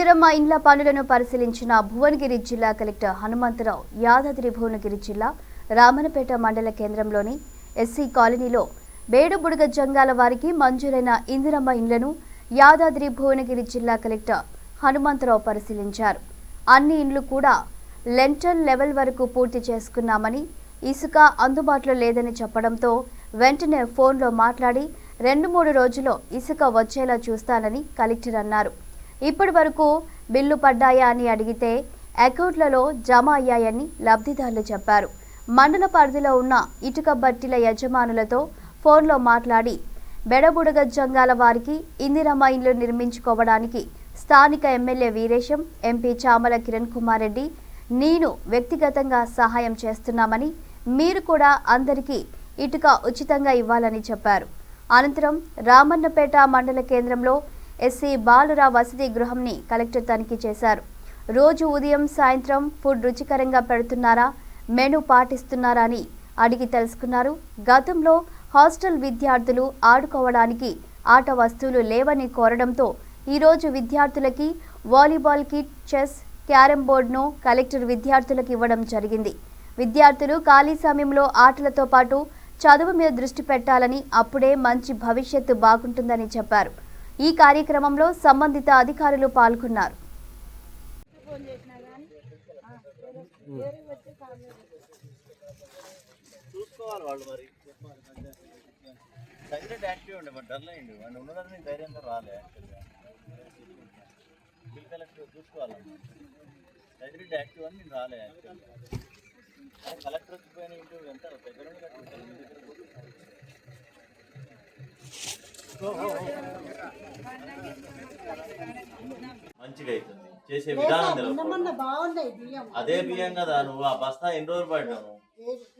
ఇందిరమ్మ ఇండ్ల పనులను పరిశీలించిన భువనగిరి జిల్లా కలెక్టర్ హనుమంతరావు యాదాద్రి భువనగిరి జిల్లా రామనపేట మండల కేంద్రంలోని ఎస్సీ కాలనీలో బేడుబుడుగ జంగాల వారికి మంజూరైన ఇందిరమ్మ ఇండ్లను యాదాద్రి భువనగిరి జిల్లా కలెక్టర్ హనుమంతరావు పరిశీలించారు. అన్ని ఇండ్లు కూడా లెంటల్ లెవెల్ వరకు పూర్తి చేసుకున్నామని ఇసుక అందుబాటులో లేదని చెప్పడంతో వెంటనే ఫోన్లో మాట్లాడి రెండు మూడు రోజుల్లో ఇసుక వచ్చేలా చూస్తానని కలెక్టర్ అన్నారు. ఇప్పటి వరకు బిల్లు పడ్డాయా అని అడిగితే అకౌంట్లలో జమ అయ్యాయని లబ్ధిదారులు చెప్పారు. మండల పరిధిలో ఉన్న ఇటుక బట్టీల యజమానులతో ఫోన్లో మాట్లాడి బెడబుడగ జంగాల వారికి ఇందిరమ్మ ఇల్లు నిర్మించుకోవడానికి స్థానిక ఎమ్మెల్యే వీరేశం ఎంపీ చామల కిరణ్ కుమార్ రెడ్డి నేను వ్యక్తిగతంగా సహాయం చేస్తున్నామని మీరు కూడా అందరికీ ఇటుక ఉచితంగా ఇవ్వాలని చెప్పారు. అనంతరం రామన్నపేట మండల కేంద్రంలో ఎస్సీ బాలుర వసతి గృహంని కలెక్టర్ తనిఖీ చేశారు. రోజు ఉదయం సాయంత్రం ఫుడ్ రుచికరంగా పెడుతున్నారా మెను పాటిస్తున్నారా అని అడిగి తెలుసుకున్నారు. గతంలో హాస్టల్ విద్యార్థులు ఆడుకోవడానికి ఆట వస్తువులు లేవని కోరడంతో ఈరోజు విద్యార్థులకి వాలీబాల్ కిట్ చెస్ క్యారమ్ బోర్డును కలెక్టర్ విద్యార్థులకు ఇవ్వడం జరిగింది. విద్యార్థులు ఖాళీ సమయంలో ఆటలతో పాటు చదువు మీద దృష్టి పెట్టాలని అప్పుడే మంచి భవిష్యత్తు బాగుంటుందని చెప్పారు. ఈ కార్యక్రమంలో సంబంధిత అధికారులు పాల్గొన్నారు. కలెక్టర్ వచ్చిపోయిన ఇంటూ ఎంత? దగ్గర కట్టుకుంటారు దగ్గర మంచిగా అవుతుంది చేసే విధానం అదే బియ్యం కదా నువ్వు ఆ బస్తా ఎన్ని రోజులు పడ్డావు?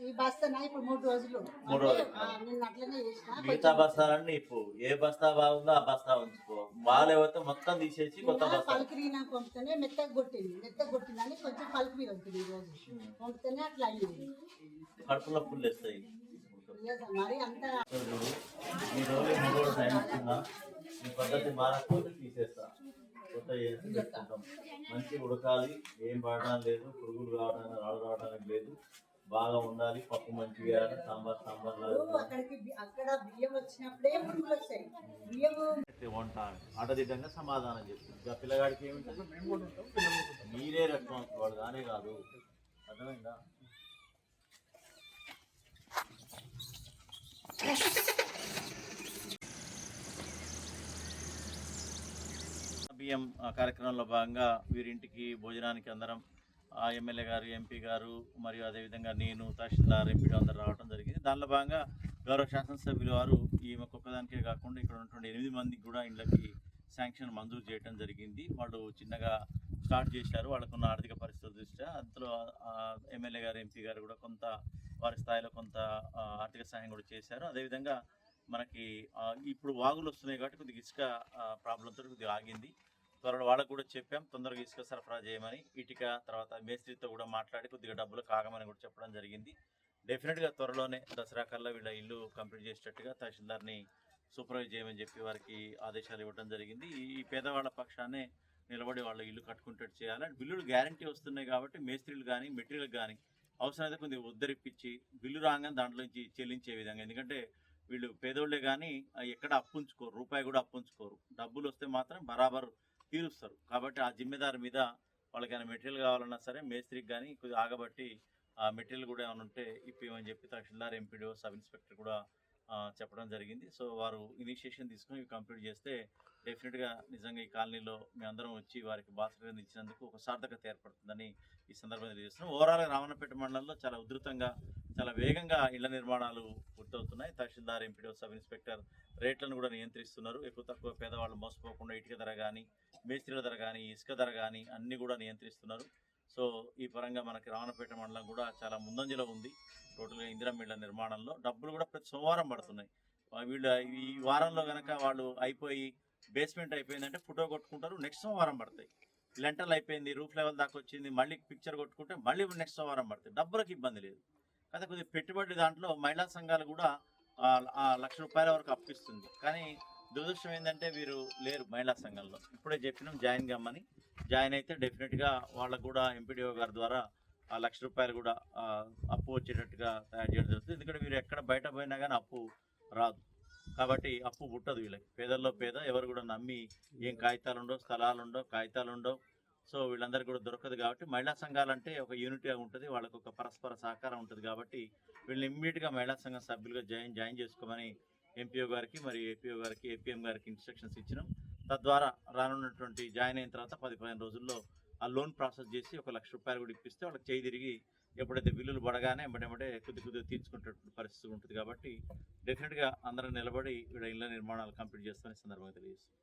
ఈ బస్తానా ఇప్పుడు మూడు రోజులు. మూడు రోజులు. ఆ, నిన్న అట్లనే చేసిన. మిగతా బస్తాలన్నీ ఇప్పు. ఏ బస్తా బాగుందో ఆ బస్తా ఉంచుకో. బాగాలేకపోతే మొత్తం తీసేసి కొత్త బస్తా పలుకురి నాకు పంపితేనే మెత్తగా కొట్టింది. మెత్తగా కొట్టిందని కొంచెం ఈ రోజు. పంపితేనే అట్లా కడుపులో ఫుల్ వేస్తాయి ఈ రోజు మూడు రోజులు టైం ఇస్తున్నా ఈ పద్ధతి మారకపోతే తీసేస్తా. కొత్త పెట్టుకుంటాం. మంచి ఉడకాలి. ఏం పడడం లేదు. పురుగులు రావడానికి రాళ్ళు రావడానికి లేదు. బాగా ఉండాలి. పప్పు మంచిగా సాంబార్ సాంబార్ వంట ఆటదిడ్డంగా సమాధానం చెప్తుంది. ఇంకా పిల్లగాడికి ఉంటాం. మీరే రెస్పాన్సిబుల్. కానే కాదు అర్థమైందా? బియ్యం కార్యక్రమంలో భాగంగా వీరింటికి భోజనానికి అందరం ఆ, ఎమ్మెల్యే గారు ఎంపీ గారు మరియు అదేవిధంగా నేను తహసీల్దార్ ఎంపీలు అందరూ రావడం జరిగింది. దానిలో భాగంగా గౌరవ శాసనసభ్యులు వారు ఈమె ఒక్కొక్కదానికే కాకుండా ఇక్కడ ఉన్నటువంటి ఎనిమిది మందికి కూడా ఇళ్ళకి శాంక్షన్ మంజూరు చేయడం జరిగింది. వాళ్ళు చిన్నగా స్టార్ట్ చేశారు. వాళ్ళకున్న ఆర్థిక పరిస్థితుల దృష్ట్యా అందులో ఎమ్మెల్యే గారు ఎంపీ గారు కూడా కొంత వారి స్థాయిలో కొంత ఆర్థిక సహాయం కూడా చేశారు. అదేవిధంగా మనకి ఇప్పుడు వాగులు వస్తున్నాయి కాబట్టి కొద్దిగా ఇసుక ప్రాబ్లంతో కొద్దిగా ఆగింది. త్వరలో వాళ్ళకు కూడా చెప్పాం. తొందరగా ఇసుక సరఫరా చేయమని ఇటుక తర్వాత మేస్త్రితో కూడా మాట్లాడి కొద్దిగా డబ్బులు కాగమని కూడా చెప్పడం జరిగింది. డెఫినెట్గా త్వరలోనే దసరా కల్లా వీళ్ళ ఇల్లు కంప్లీట్ చేసేటట్టుగా తహసీల్దార్ని సూపర్వైజ్ చేయమని చెప్పి వారికి ఆదేశాలు ఇవ్వడం జరిగింది. ఈ పేదవాళ్ళ పక్షాన్నే నిలబడి వాళ్ళ ఇల్లు కట్టుకుంటట్టు చేయాలి. అండ్ బిల్లులు గ్యారంటీ వస్తున్నాయి కాబట్టి మేస్త్రీలు కానీ మెటీరియల్ కానీ అవసరమైతే కొద్దిగా ఉద్ధరిప్పించి బిల్లు రాగానే దాంట్లో నుంచి చెల్లించే విధంగా. ఎందుకంటే వీళ్ళు పేదోళ్ళే కానీ ఎక్కడ అప్పుంచుకోరు రూపాయి కూడా అప్పుంచుకోరు డబ్బులు వస్తే మాత్రం బరాబర్ తీరుస్తారు కాబట్టి ఆ జిమ్మెదారు మీద వాళ్ళకైనా మెటీరియల్ కావాలన్నా సరే మేస్త్రికి కానీ కొద్దిగా ఆగబట్టి ఆ మెటీరియల్ కూడా ఏమైనా ఉంటే ఇప్పిమని చెప్పి తహసీల్దార్ ఎంపీడీఓ సబ్ ఇన్స్పెక్టర్ కూడా చెప్పడం జరిగింది. సో వారు ఇనిషియేషన్ తీసుకుని ఇవి కంప్లీట్ చేస్తే డెఫినెట్గా నిజంగా ఈ కాలనీలో మీ అందరం వచ్చి వారికి బాసగా ఇచ్చినందుకు ఒక సార్థకత ఏర్పడుతుందని ఈ సందర్భంగా తెలియజేస్తున్నాం. ఓవరాల్ రామన్నపేట మండలంలో చాలా ఉధృతంగా చాలా వేగంగా ఇళ్ళ నిర్మాణాలు పూర్తవుతున్నాయి. తహసీల్దార్ ఎంపీడీఓ సబ్ ఇన్స్పెక్టర్ రేట్లను కూడా నియంత్రిస్తున్నారు. ఎక్కువ తక్కువ పేదవాళ్ళు మోసపోకుండా ఇటుక ధర కానీ మేస్త్రీల ధర కానీ ఇసుక ధర కానీ అన్నీ కూడా నియంత్రిస్తున్నారు. సో ఈ పరంగా మనకి రావణపేట మండలం కూడా చాలా ముందంజలో ఉంది. టోటల్గా ఇందిరా మిళ్ళ నిర్మాణంలో. డబ్బులు కూడా ప్రతి సోమవారం పడుతున్నాయి. వీళ్ళు ఈ వారంలో కనుక వాళ్ళు అయిపోయి బేస్మెంట్ అయిపోయిందంటే ఫోటో కొట్టుకుంటారు నెక్స్ట్ సోమవారం పడతాయి. లెంటర్లు అయిపోయింది రూఫ్ లెవెల్ దాకా వచ్చింది మళ్ళీ పిక్చర్ కొట్టుకుంటే మళ్ళీ నెక్స్ట్ సోమవారం పడతాయి. డబ్బులకు ఇబ్బంది లేదు. కదా కొద్దిగా పెట్టుబడి దాంట్లో మహిళా సంఘాలు కూడా లక్ష రూపాయల వరకు అప్పిస్తుంది. కానీ దురదృష్టం ఏంటంటే వీరు లేరు మహిళా సంఘంలో. ఇప్పుడే చెప్పినాం జాయిన్ కమ్మని. జాయిన్ అయితే డెఫినెట్గా వాళ్ళకు కూడా ఎంపీడీఓ గారి ద్వారా ఆ లక్ష రూపాయలు కూడా అప్పు వచ్చేటట్టుగా తయారు చేయడం జరుగుతుంది. ఎందుకంటే వీరు ఎక్కడ బయట పోయినా కానీ అప్పు రాదు. కాబట్టి అప్పు పుట్టదు వీళ్ళకి. పేదల్లో పేద ఎవరు కూడా నమ్మి ఏం కాగితాలు ఉండవు స్థలాలు ఉండవు కాగితాలు ఉండవు సో వీళ్ళందరికీ కూడా దొరకదు కాబట్టి మహిళా సంఘాలు అంటే ఒక యూనిట్గా ఉంటుంది వాళ్ళకు ఒక పరస్పర సహకారం ఉంటుంది కాబట్టి వీళ్ళని ఇమ్మీడియట్గా మహిళా సంఘం సభ్యులుగా జాయిన్ జాయిన్ చేసుకోమని ఎంపీఓ గారికి మరియు ఏపీఓ గారికి ఏపీఎం గారికి ఇన్స్ట్రక్షన్స్ ఇచ్చినాం. తద్వారా రానున్నటువంటి జాయిన్ అయిన తర్వాత పది పదిహేను రోజుల్లో ఆ లోన్ ప్రాసెస్ చేసి ఒక లక్ష రూపాయలు కూడా ఇప్పిస్తే వాళ్ళకి చేయి తిరిగి ఎప్పుడైతే బిల్లులు పడగానే వెంబడే కొద్ది కొద్దిగా తీర్చుకునేటువంటి పరిస్థితి ఉంటుంది కాబట్టి డెఫినెట్గా అందరం నిలబడి ఇక్కడ ఇళ్ళ నిర్మాణాలు కంప్లీట్ చేస్తామని సందర్భంగా తెలియజేస్తుంది